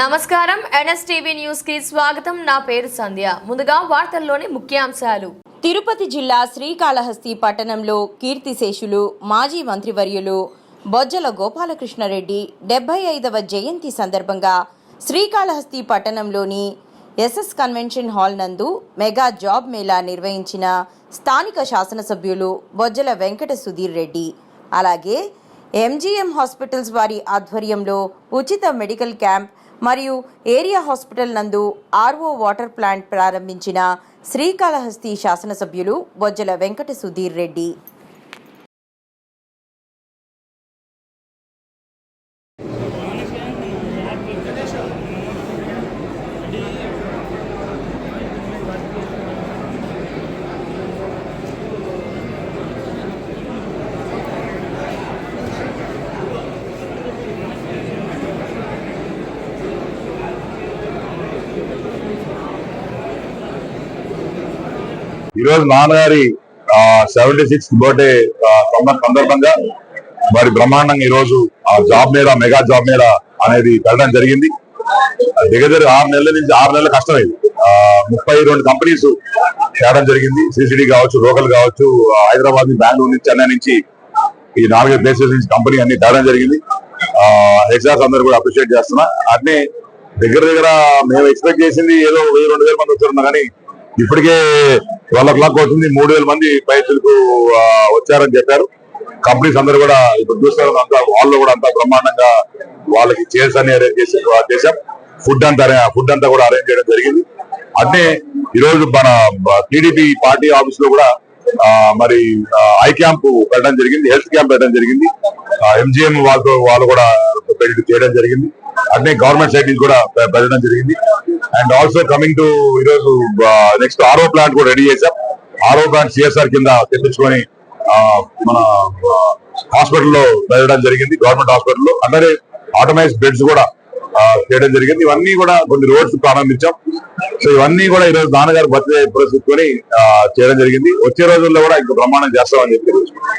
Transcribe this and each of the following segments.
నమస్కారం. ఎన్ఎస్టీవీ న్యూస్కి స్వాగతం. నా పేరు సంధ్య. ముందుగా వార్తల్లోని ముఖ్యాంశాలు. తిరుపతి జిల్లా శ్రీకాళహస్తి పట్టణంలో కీర్తిశేషులు మాజీ మంత్రివర్యులు బొజ్జల గోపాలకృష్ణారెడ్డి డెబ్బై ఐదవ జయంతి సందర్భంగా శ్రీకాళహస్తి పట్టణంలోని ఎస్ఎస్ కన్వెన్షన్ హాల్ నందు మెగా జాబ్ మేళా నిర్వహించిన స్థానిక శాసనసభ్యులు బొజ్జల వెంకట సుధీర్ రెడ్డి. అలాగే ఎంజీఎం హాస్పిటల్స్ వారి ఆధ్వర్యంలో ఉచిత మెడికల్ క్యాంప్ మరియు ఏరియా హాస్పిటల్ నందు ఆర్ఓ వాటర్ ప్లాంట్ ప్రారంభించిన శ్రీకాళహస్తి శాసనసభ్యులు బొజ్జల వెంకట సుధీర్ రెడ్డి. ఈ రోజు నాన్నగారి సెవెంటీ సిక్స్ బర్త్డే సందర్భంగా మరి బ్రహ్మాండంగా ఈ రోజు ఆ జాబ్ మీద మెగా జాబ్ మీద అనేది పెట్టడం జరిగింది. దగ్గర దగ్గర ఆరు నెలల నుంచి ఆరు నెలల కష్టం ముప్పై రెండు కంపెనీస్ చేయడం జరిగింది. సిసిడి కావచ్చు లోకల్ కావచ్చు హైదరాబాద్ నుంచి బెంగళూరు నుంచి చెన్నై నుంచి ఈ నాలుగైదు ప్లేసెస్ నుంచి కంపెనీ అన్ని తేడం జరిగింది. హెచ్ఆర్స్ అందరూ కూడా అప్రిషియేట్ చేస్తున్నా. అట్నే దగ్గర దగ్గర మేము ఎక్స్పెక్ట్ చేసింది ఏదో వెయ్యి రెండు వేల మంది వచ్చారన్నా కానీ ఇప్పటికే ట్వెల్వ్ ఓ క్లాక్ వచ్చింది మూడు వేల మంది పైసలకు వచ్చారని చెప్పారు. కంపెనీస్ అందరూ కూడా ఇప్పుడు చూస్తారు అంతా వాళ్ళు కూడా అంతా బ్రహ్మాండంగా వాళ్ళకి చైర్స్ అన్ని అరేంజ్ చేసి చేశాం ఫుడ్ అంతా ఫుడ్ అంతా కూడా అరేంజ్ చేయడం జరిగింది. అంటే ఈరోజు మన టీడీపీ పార్టీ ఆఫీస్లో కూడా మరి ఐ క్యాంప్ పెట్టడం జరిగింది హెల్త్ క్యాంప్ పెట్టడం జరిగింది. ఎంజిఎం వాళ్ళతో వాళ్ళు కూడా పెట్టి చేయడం జరిగింది. అట్నే గవర్నమెంట్ సైడ్ నుంచి కూడా పెట్టడం జరిగింది. అండ్ ఆల్సో కమింగ్ టు ఈరోజు నెక్స్ట్ ఆరో ప్లాంట్ కూడా రెడీ చేశాం. ఆరో ప్లాంట్ సిఎస్ఆర్ కింద తెప్పించుకొని మన హాస్పిటల్లో పెట్టడం జరిగింది గవర్నమెంట్ హాస్పిటల్లో. అలానే ఆటోమైజ్ బెడ్స్ కూడా చేయడం జరిగింది. ఇవన్నీ కూడా కొన్ని రోడ్స్ ప్రారంభించాం. సో ఇవన్నీ కూడా ఈ రోజు నాన్నగారు బర్త్డే పురస్కరించుకొని చేయడం జరిగింది. వచ్చే రోజుల్లో కూడా ఇంకా ప్రమాణం చేస్తామని చెప్పి తెలుసుకున్నాం.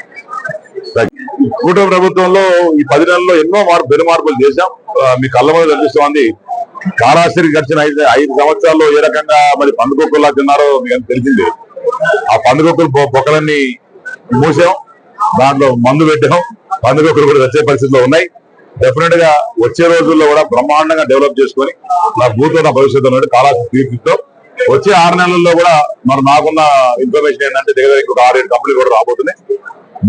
కూటమి ప్రభుత్వంలో ఈ పది నెలల్లో ఎన్నో మార్పు పెను మార్పులు చేశాం. మీ కళ్ళ మీద కనిపిస్తోంది. కాళాస్త్రికి గడిచిన ఐదు ఐదు సంవత్సరాల్లో ఏ రకంగా మరి పందుకొక్కులా తిన్నారో మీకు తెలిసింది. ఆ పందుకొక్కులు పొక్కలన్నీ బొక్కలన్నీ మూసాం. దాంట్లో మందు పెట్టాం. పందుకొక్కులు కూడా వచ్చే పరిస్థితిలో ఉన్నాయి. డెఫినెట్గా వచ్చే రోజుల్లో కూడా బ్రహ్మాండంగా డెవలప్ చేసుకొని నా భూతో నా భవిష్యత్తు అనేది కాలాస్తి తీర్చితో వచ్చే ఆరు నెలల్లో కూడా మరి నాకున్న ఇన్ఫర్మేషన్ ఏంటంటే దగ్గర ఇంకొక ఆరు ఏడు కంపెనీలు కూడా రాబోతున్నాయి.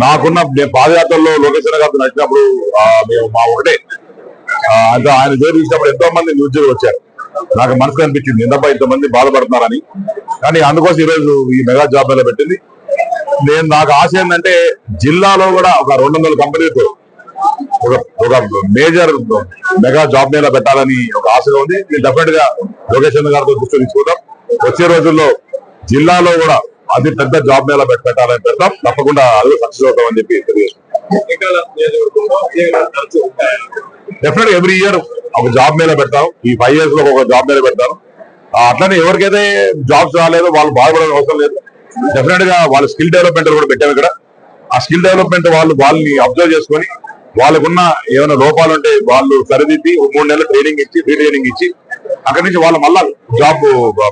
నాకున్న నేను పాదయాత్రలో లోకేశ్వర గారు నడిచినప్పుడు మేము మా ఒకటే అంటే ఆయన జోరు చూసినప్పుడు ఎంతో మంది నిరుద్యోగులు వచ్చారు. నాకు మనసు అనిపించింది ఎంతపై ఇంతమంది బాధపడుతున్నారని? కానీ అందుకోసం ఈ రోజు ఈ మెగా జాబ్ పెట్టింది. నేను నాకు ఆశ ఏంటంటే జిల్లాలో కూడా ఒక రెండు వందల కంపెనీలతో ఒక ఒక మేజర్ మెగా జాబ్ మీద పెట్టాలని ఒక ఆశగా ఉంది. నేను డెఫినెట్గా లోకేష్ చంద్ర గారితో దృష్టి తీసుకుంటాం వచ్చే రోజుల్లో జిల్లాలో కూడా అతి పెద్ద జాబ్ మేళ పెట్టాలని పెడతాం. తప్పకుండా అది సక్సెస్ అని చెప్పి డెఫినెట్ ఎవ్రీ ఇయర్ ఒక జాబ్ మేళ పెడతాం. ఈ ఫైవ్ ఇయర్స్లో ఒక జాబ్ మేళ పెడతాను అట్లనే ఎవరికైతే జాబ్స్ రాలేదో వాళ్ళు బాధపడే అవసరం లేదు. డెఫినెట్గా వాళ్ళ స్కిల్ డెవలప్మెంట్ కూడా పెట్టాము ఇక్కడ. ఆ స్కిల్ డెవలప్మెంట్ వాళ్ళు వాళ్ళని అబ్జర్వ్ చేసుకొని వాళ్ళకున్న ఏమైనా లోపాలు ఉంటే వాళ్ళు సరిదిద్ది ఒక మూడు నెలలు ట్రైనింగ్ ఇచ్చి ఫ్రీ ట్రైనింగ్ ఇచ్చి అక్కడి నుంచి వాళ్ళ మళ్ళా జాబ్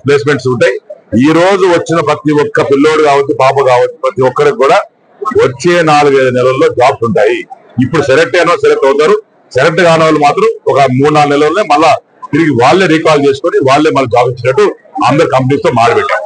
ప్లేస్మెంట్స్ uh, ఉంటాయి. ఈ రోజు వచ్చిన ప్రతి ఒక్క పిల్లోడు కావచ్చు పాప కావచ్చు ప్రతి ఒక్కరికి కూడా వచ్చే నాలుగైదు నెలల్లో జాబ్స్ ఉంటాయి. ఇప్పుడు సెలెక్ట్ అయినా సెలెక్ట్ అవుతారు. సెలెక్ట్ కాని వాళ్ళు మాత్రం ఒక మూడు నాలుగు నెలల్లోనే మళ్ళా తిరిగి వాళ్ళే రీకాల్ చేసుకొని వాళ్ళే మళ్ళీ జాబ్ ఇచ్చినట్టు అందరు కంపెనీస్తో మాడబెట్టారు